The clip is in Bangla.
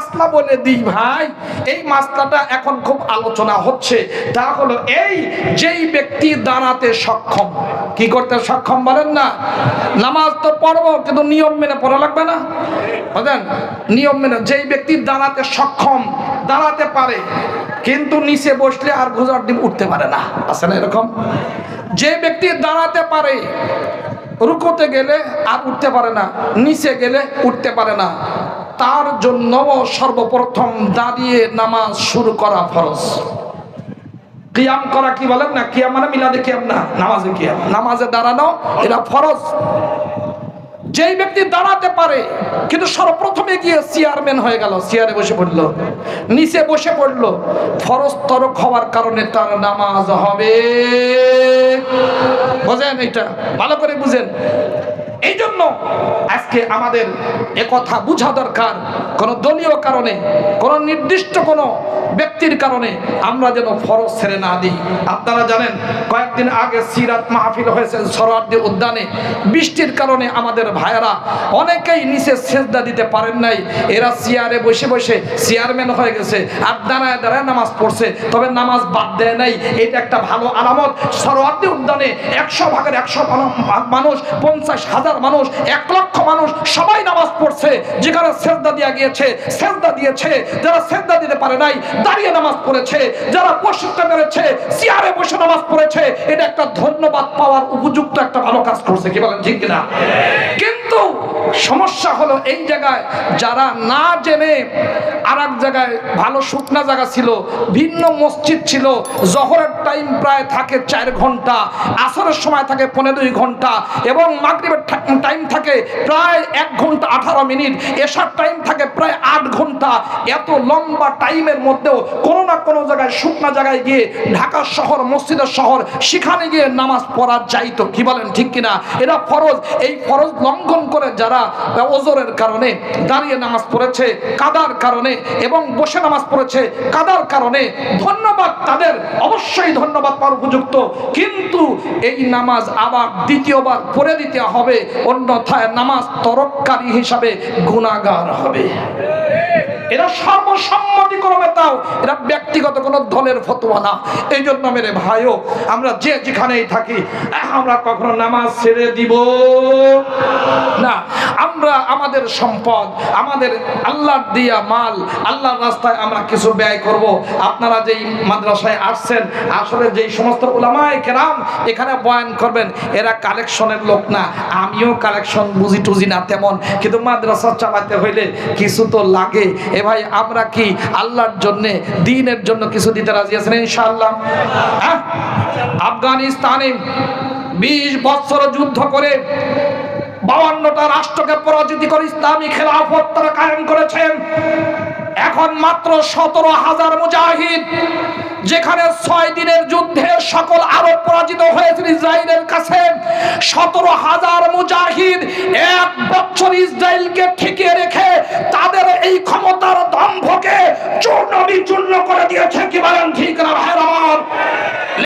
মাসলা বলে দিই ভাই, এই মাসলাটা এখন খুব আলোচনা হচ্ছে। তা হলো এই যেই ব্যক্তি দাঁড়াতে সক্ষম, কি করতে সক্ষম বলেন না? নামাজ তো পড়ব, কিন্তু নিয়ম মেনে পড়া লাগবে না। বুঝলেন? নিয়ম মেনে যেই ব্যক্তি দাঁড়াতে সক্ষম, দাঁড়াতে পারে, কিন্তু নিচে বসলে আর গুজার ডিম উঠতে পারে না। আছে না এরকম? যে ব্যক্তি দাঁড়াতে পারে, রুকোতে গেলে আর উঠতে পারে না, নিচে গেলে উঠতে পারে না। তার জন্য সর্বপ্রথম দাঁড়িয়ে নামাজ শুরু করা ফরজ। কিয়াম করা কি বলেন না? কিয়াম মানে মিলাদে কিয়াম না, নামাজে কিয়াম। নামাজে দাঁড়ানো, এটা ফরজ। যেই ব্যক্তি দাঁড়াতে পারে, কিন্তু সর্বপ্রথমে গিয়ে চেয়ারম্যান হয়ে গেল, চেয়ারে বসে পড়ল, নিচে বসে পড়ল, ফরজ তরক হওয়ার কারণে তার নামাজ হবে। বোঝেন এটা? ভালো করে বুঝেন। এই জন্য আজকে আমাদের কথা বুঝা দরকার। কোনো দলীয় কারণে, কোনো নির্দিষ্ট কোনো ব্যক্তির কারণে আমরা যেন ফরজ ছেড়ে না দিই। আপনারা জানেন, কয়েকদিন আগে সিরাত মাহফিল হয়েছে সরোয়ার্দি উদ্যানে। বৃষ্টির কারণে আমাদের ভাইয়েরা অনেকেই নিচে সেজদা দিতে পারেন নাই। এরা চেয়ারে বসে বসে চেয়ারম্যান হয়ে গেছে আর দাঁড়ায় দাঁড়ায় নামাজ পড়ছে। তবে নামাজ বাদ দেয় নাই। এটা একটা ভালো আলামত। সরোয়ার্দি উদ্যানে একশো ভাগের একশো মানুষ পঞ্চাশ হাজার মানুষ, এক লক্ষ মানুষ সবাই নামাজ পড়ছে, যেখানে শ্রদ্ধা দিয়া গিয়েছে শ্রদ্ধা দিয়েছে, যারা শ্রদ্ধা দিতে পারে নাই, দাঁড়িয়ে নামাজ পড়েছে, যারা বসতে পেরেছে চেয়ারে বসে নামাজ পড়েছে, এটা একটা ধন্যবাদ পাওয়ার উপযুক্ত একটা ভালো কাজ করছে, কি বলেন ঠিক কিনা? কিন্তু সমস্যা হলো এই জায়গায় যারা না জেনে আর জায়গায় ভালো শুকনা জায়গা ছিল, ভিন্ন মসজিদ ছিল, জহরের টাইম প্রায় থাকে চার ঘণ্টা, আসরের সময় থাকে পনেরো দুই ঘণ্টা এবং মাগরিবের টাইম থাকে প্রায় এক ঘণ্টা আঠারো মিনিট এসার টাইম থাকে প্রায় আট ঘণ্টা। এত লম্বা টাইমের মধ্যেও কোনো না কোনো জায়গায় শুকনা জায়গায় গিয়ে ঢাকা শহর, মসজিদের শহর, সেখানে গিয়ে নামাজ পড়া যাইতো। কি বলেন ঠিক কিনা? এটা ফরজ। এই ফরজ লঙ্ঘন করে যারা ওজোরের কারণে দাঁড়িয়ে নামাজ পড়েছে, কাদার কারণে এবং বসে নামাজ পড়েছে, কাদার কারণে ধন্যবাদ তাদের, অবশ্যই ধন্যবাদ পাওয়ার উপযুক্ত। কিন্তু এই নামাজ আবার দ্বিতীয়বার পড়ে দিতে হবে, অন্যথায় নামাজ তরককারী হিসাবে গুণাগার হবে। এরা সর্বসম্মতি সর্বসম্মতিক্রমে তাও, এরা ব্যক্তিগত কোনো দলের ফতোয়া না। এই জন্য মেরে ভাইও, আমরা যে যেখানেই থাকি, আমরা কখনো নামাজ ছেড়ে দিব। না আমরা আমাদের সম্পদ, আমাদের আল্লাহর দিয়া মাল, আল্লাহর রাস্তায় আমরা কিছু ব্যয় করব। আপনারা যেই মাদ্রাসায় আসছেন, আসলে যেই সমস্ত ওলামায় কেরাম এখানে বয়ান করবেন, এরা কালেকশনের লোক না। আমিও কালেকশন বুঝি টুজি না তেমন, কিন্তু মাদ্রাসা চালাতে হইলে কিছু তো লাগে। এ ভাই, আমরা কি আল্লাহর জন্য, দিনের জন্য কিছু দিতে রাজি আছেন ইনশাআল্লাহ? আফগানিস্তানে বিশ বছর যুদ্ধ করে বাউান্নটা রাষ্ট্রকে পরাজিত করে ইসলামী খেলাফত তারা কায়েম করেছেন। এখন মাত্র সতেরো হাজার মুজাহিদ, যেখানে ছয় দিনের যুদ্ধে সকল আরব পরাজিত হয়েছিল ইসরায়েলের কাছে। সতেরো হাজার মুজাহিদ এক বছর ইসরায়েলকে ঠেকিয়ে রেখে তাদের এই ক্ষমতার দম্ভকে চূর্ণ বিচূর্ণ করে দিয়েছে, কি বলেন ঠিক না ভাই